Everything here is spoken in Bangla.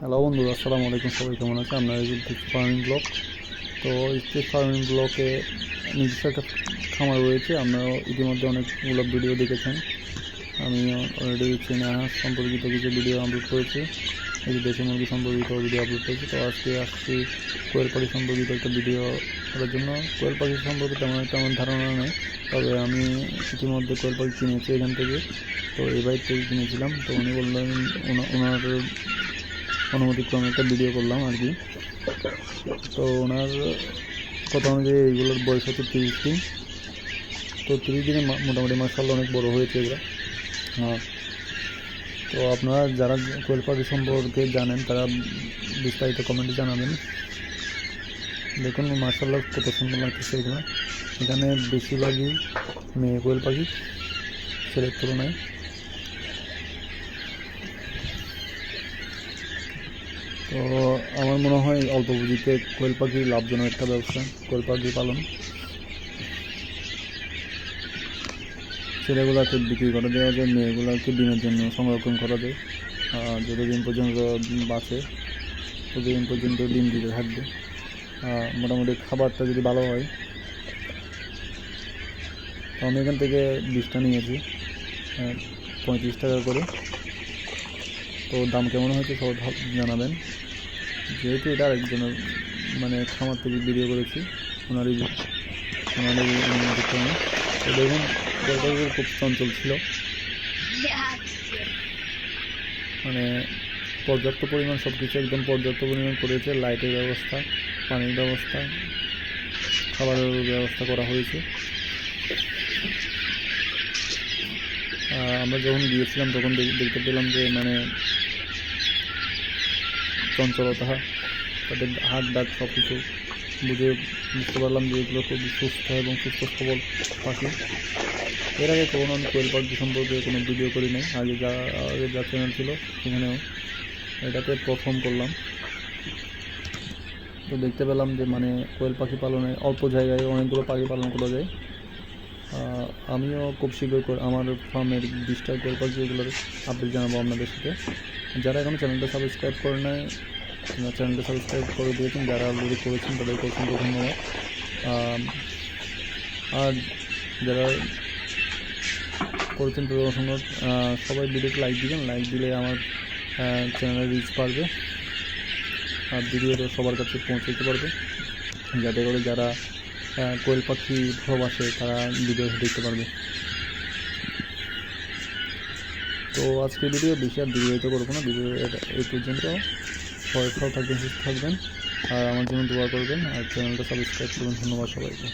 হ্যালো বন্ধুরা আসসালামু আলাইকুম, সবাই কেমন আছে? আপনার স্টেট ফার্মিং ব্লক তো স্টেট ফার্মিং ব্লকে নিজস্ব একটা খামার রয়েছে। আপনারা ইতিমধ্যে অনেকগুলো ভিডিও দেখেছেন। আমি অলরেডি চীনা সম্পর্কিত কিছু ভিডিও আপলোড করেছি। কিছু দেশি মুরগি সম্পর্কিত ভিডিও আপলোড করেছি। তো আজকে আসছি কোয়েল পাখি সম্পর্কিত একটা ভিডিও করার জন্য। কোয়েল পাখি সম্পর্কে তেমন একটা আমার ধারণা নেই। তবে আমি ইতিমধ্যে কোয়েল পাখি কিনেছি এখান থেকে। তো এই বাইক থেকে কিনেছিলাম। তো উনি বললেন ওনা- ওনার অনুমতিক্রমে একটা ভিডিও করলাম আর কি। তো ওনার কথা অনুযায়ী এইগুলোর বয়স হচ্ছে তিরিশ দিন। তো তিরিশ দিনে মোটামুটি মার্শাল্লাহ অনেক বড় হয়েছে এগুলো। হ্যাঁ। তো আপনারা যারা কোয়েল পাখি সম্পর্কে জানেন, তারা বিস্তারিত কমেন্টে জানাবেন। দেখুন মার্শাল্লাহ কত সুন্দর লাগতেছে এগুলো। এখানে বেশিরভাগই মেয়ে কোয়েল পাখি, ছেলের তুলনায়। তো আমার মনে হয় অল্প পুঁজিতে কোয়েল পাখি লাভজনক একটা ব্যবসা, কোয়েল পাখি পালন। ছেলেগুলোকে বিক্রি করে দেওয়া যায়, মেয়েগুলোকে ডিমের জন্য সংরক্ষণ করা যায়। যতদিন পর্যন্ত বাঁচে, ততদিন পর্যন্ত ডিম দিতে থাকবে। মোটামুটি খাবারটা যদি ভালো হয়, তো আমি এখান থেকে বীজটা নিয়েছি পঁয়ত্রিশ টাকা করে। তো দাম কেমন হয়েছে ভাব- জানাবেন। যেহেতু এটা আরেকজনের মানে খামার থেকে ভিডিও করেছি, ওনারই ওনারই অনুমতিক্রমে তো দেখুন গল্পগুলো খুব চঞ্চল ছিল। মানে পর্যাপ্ত পরিমাণ সব কিছু একদম পর্যাপ্ত পরিমাণ করেছে, লাইটের ব্যবস্থা, পানির ব্যবস্থা, খাবারের ব্যবস্থা করা হয়েছে। আমরা যখন গিয়েছিলাম, তখন দেখ- দেখতে পেলাম যে মানে চঞ্চলতা তাদের হাত ডাক সব কিছু বুঝে বুঝতে পারলাম যে এগুলো খুব সুস্থ এবং সুস্থ সবল পাখি। এর আগে কখনো আমি কোয়েল পাখি সম্পর্কে কোনো ভিডিও করি নাই। আগে যা আগে যা চ্যানেল ছিল সেখানেও এটাতে প্রথম করলাম। তো দেখতে পেলাম যে মানে কোয়েল পাখি পালনে অল্প জায়গায় অনেকগুলো পাখি পালন করা যায়। আমিও খুব শীঘ্রই করে- আমার ফার্মের বিশটা কোয়েল পাখি এগুলোর আপডেট জানাব আপনাদের সাথে। যারা এখনও চ্যানেলটা সাবস্ক্রাইব করে নেয় চ্যানেলটা সাবস্ক্রাইব করে দিয়েছেন, যারা অলরেডি করেছেন তাদেরকে অসংখ্য ধন্যবাদ। আর যারা করেছেন তাদের অসংখ্য সবাই ভিডিওতে লাইক দিবেন লাইক দিলে আমার চ্যানেলের রিচ পারবে আর ভিডিওটা সবার কাছে পৌঁছে দিতে পারবে। যাতে করে যারা কোয়েল পাখি ভালোবাসে তারা ভিডিও দেখতে পারবে। তো আজকে ভিডিও বেশি আর দীর্ঘায়িত করব না ভিডিও এই পর্যন্ত। সবাই ভালো থাকবেন, সুস্থ থাকবেন, আর আমার জন্য দোয়া করবেন, আর চ্যানেলটা সাবস্ক্রাইব করবেন। ধন্যবাদ সবাইকে।